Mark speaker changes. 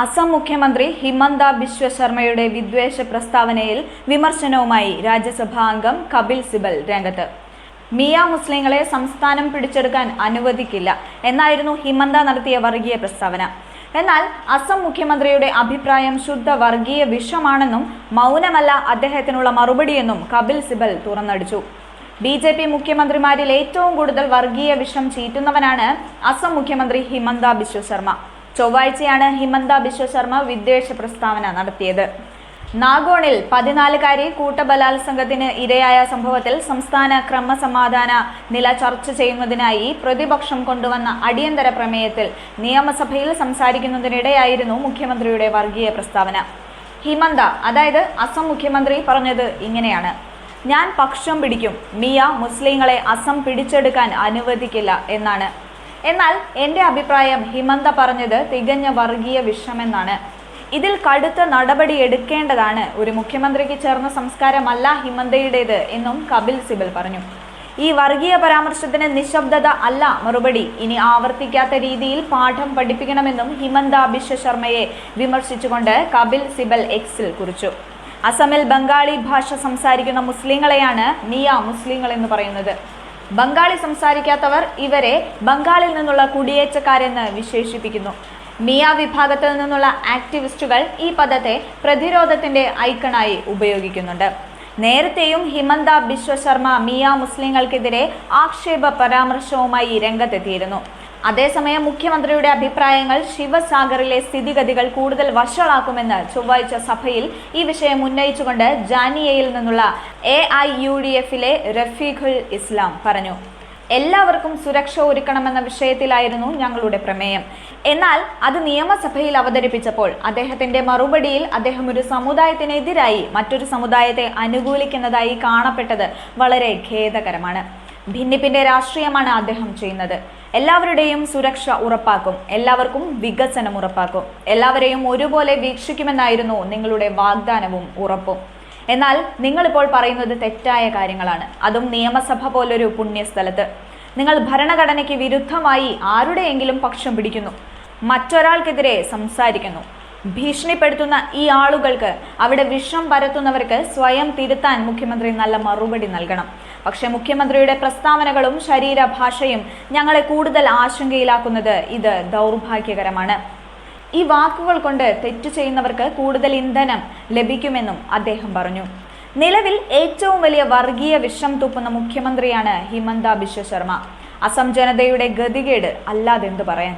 Speaker 1: അസം മുഖ്യമന്ത്രി ഹിമന്ത ബിശ്വ ശർമ്മയുടെ വിദ്വേഷ പ്രസ്താവനയിൽ വിമർശനവുമായി രാജ്യസഭാ അംഗം കപിൽ സിബൽ രംഗത്ത്. മിയ മുസ്ലിങ്ങളെ സംസ്ഥാനം പിടിച്ചെടുക്കാൻ അനുവദിക്കില്ല എന്നായിരുന്നു ഹിമന്ത നടത്തിയ വർഗീയ പ്രസ്താവന. എന്നാൽ അസം മുഖ്യമന്ത്രിയുടെ അഭിപ്രായം ശുദ്ധ വർഗീയ വിഷമാണെന്നും മൗനമല്ല അദ്ദേഹത്തിനുള്ള മറുപടിയെന്നും കപിൽ സിബൽ തുറന്നടിച്ചു. ബി ജെ പി മുഖ്യമന്ത്രിമാരിൽ ഏറ്റവും കൂടുതൽ വർഗീയ വിഷം ചീറ്റുന്നവനാണ് അസം മുഖ്യമന്ത്രി ഹിമന്ത ബിശ്വ ശർമ്മ. ചൊവ്വാഴ്ചയാണ് ഹിമന്ത ബിശ്വ ശർമ്മ വിദ്വേഷ പ്രസ്താവന നടത്തിയത്. നാഗോണിൽ പതിനാലുകാരി കൂട്ടബലാത്സംഗത്തിന് ഇരയായ സംഭവത്തിൽ സംസ്ഥാന ക്രമസമാധാന നില ചർച്ച ചെയ്യുന്നതിനായി പ്രതിപക്ഷം കൊണ്ടുവന്ന അടിയന്തര പ്രമേയത്തിൽ നിയമസഭയിൽ സംസാരിക്കുന്നതിനിടെയായിരുന്നു മുഖ്യമന്ത്രിയുടെ വർഗീയ പ്രസ്താവന. ഹിമന്ത അതായത് അസം മുഖ്യമന്ത്രി പറഞ്ഞത് ഇങ്ങനെയാണ്. ഞാൻ പക്ഷം പിടിക്കും. മിയ മുസ്ലിങ്ങളെ അസം പിടിച്ചെടുക്കാൻ അനുവദിക്കില്ല എന്നാണ്. എന്നാൽ എന്റെ അഭിപ്രായം ഹിമന്ത പറഞ്ഞത് തികഞ്ഞ വർഗീയ വിഷമെന്നാണ്. ഇതിൽ കടുത്ത നടപടി എടുക്കേണ്ടതാണ്. ഒരു മുഖ്യമന്ത്രിക്ക് ചേർന്ന സംസ്കാരമല്ല ഹിമന്തയുടേത് എന്നും കപിൽ സിബൽ പറഞ്ഞു. ഈ വർഗീയ പരാമർശത്തിന് നിശബ്ദത അല്ല മറുപടി. ഇനി ആവർത്തിക്കാത്ത രീതിയിൽ പാഠം പഠിപ്പിക്കണമെന്നും ഹിമന്ത ബിശ്വ ശർമ്മയെ വിമർശിച്ചുകൊണ്ട് കപിൽ സിബൽ എക്സിൽ കുറിച്ചു. അസമിൽ ബംഗാളി ഭാഷ സംസാരിക്കുന്ന മുസ്ലിങ്ങളെയാണ് മിയ മുസ്ലിങ്ങൾ എന്ന് പറയുന്നത്. ബംഗാളി സംസാരിക്കാത്തവർ ഇവരെ ബംഗാളിൽ നിന്നുള്ള കുടിയേറ്റക്കാരെന്ന് വിശേഷിപ്പിക്കുന്നു. മിയ വിഭാഗത്തിൽ നിന്നുള്ള ആക്ടിവിസ്റ്റുകൾ ഈ പദത്തെ പ്രതിരോധത്തിന്റെ ഐക്കണായി ഉപയോഗിക്കുന്നുണ്ട്. നേരത്തെയും ഹിമന്ത ബിശ്വശർമ്മ മിയ മുസ്ലിങ്ങൾക്കെതിരെ ആക്ഷേപ പരാമർശവുമായി രംഗത്തെത്തിയിരുന്നു. അതേസമയം മുഖ്യമന്ത്രിയുടെ അഭിപ്രായങ്ങൾ ശിവസാഗറിലെ സ്ഥിതിഗതികൾ കൂടുതൽ വഷളാക്കുമെന്ന് ചൊവ്വാഴ്ച സഭയിൽ ഈ വിഷയം ഉന്നയിച്ചുകൊണ്ട് ജാനിയയിൽ നിന്നുള്ള എ ഐ യു ഡി എഫിലെ റഫീഖുൽ ഇസ്ലാം പറഞ്ഞു. എല്ലാവർക്കും സുരക്ഷ ഒരുക്കണമെന്ന വിഷയത്തിലായിരുന്നു ഞങ്ങളുടെ പ്രമേയം. എന്നാൽ അത് നിയമസഭയിൽ അവതരിപ്പിച്ചപ്പോൾ അദ്ദേഹത്തിന്റെ മറുപടിയിൽ അദ്ദേഹം ഒരു സമുദായത്തിനെതിരായി മറ്റൊരു സമുദായത്തെ അനുകൂലിക്കുന്നതായി കാണപ്പെട്ടത് വളരെ ഖേദകരമാണ്. ഭിന്നിപ്പിന്റെ രാഷ്ട്രീയമാണ് അദ്ദേഹം ചെയ്യുന്നത്. എല്ലാവരുടെയും സുരക്ഷ ഉറപ്പാക്കും. എല്ലാവർക്കും വികസനം ഉറപ്പാക്കും. എല്ലാവരെയും ഒരുപോലെ വീക്ഷിക്കുമെന്നായിരുന്നു നിങ്ങളുടെ വാഗ്ദാനവും ഉറപ്പും. എന്നാൽ നിങ്ങളിപ്പോൾ പറയുന്നത് തെറ്റായ കാര്യങ്ങളാണ്. അതും നിയമസഭ പോലൊരു പുണ്യസ്ഥലത്ത്. നിങ്ങൾ ഭരണഘടനയ്ക്ക് വിരുദ്ധമായി ആരുടെയെങ്കിലും പക്ഷം പിടിക്കുന്നു. മറ്റൊരാൾക്കെതിരെ സംസാരിക്കുന്നു. ഭീഷണിപ്പെടുത്തുന്ന ഈ ആളുകൾക്ക് അവിടെ വിഷം പരത്തുന്നവർക്ക് സ്വയം തിരുത്താൻ മുഖ്യമന്ത്രി നല്ല മറുപടി നൽകണം. പക്ഷെ മുഖ്യമന്ത്രിയുടെ പ്രസ്താവനകളും ശരീരഭാഷയും ഞങ്ങളെ കൂടുതൽ ആശങ്കയിലാക്കുന്നത് ഇത് ദൗർഭാഗ്യകരമാണ്. ഈ വാക്കുകൾ കൊണ്ട് തെറ്റ് ചെയ്യുന്നവർക്ക് കൂടുതൽ ഇന്ധനം ലഭിക്കുമെന്നും അദ്ദേഹം പറഞ്ഞു. നിലവിൽ ഏറ്റവും വലിയ വർഗീയ വിഷം തൂപ്പുന്ന മുഖ്യമന്ത്രിയാണ് ഹിമന്ത ബിശ്വ ശർമ്മ അസം ജനതയുടെ ഗതികേട് അല്ലാതെന്ത് പറയാൻ?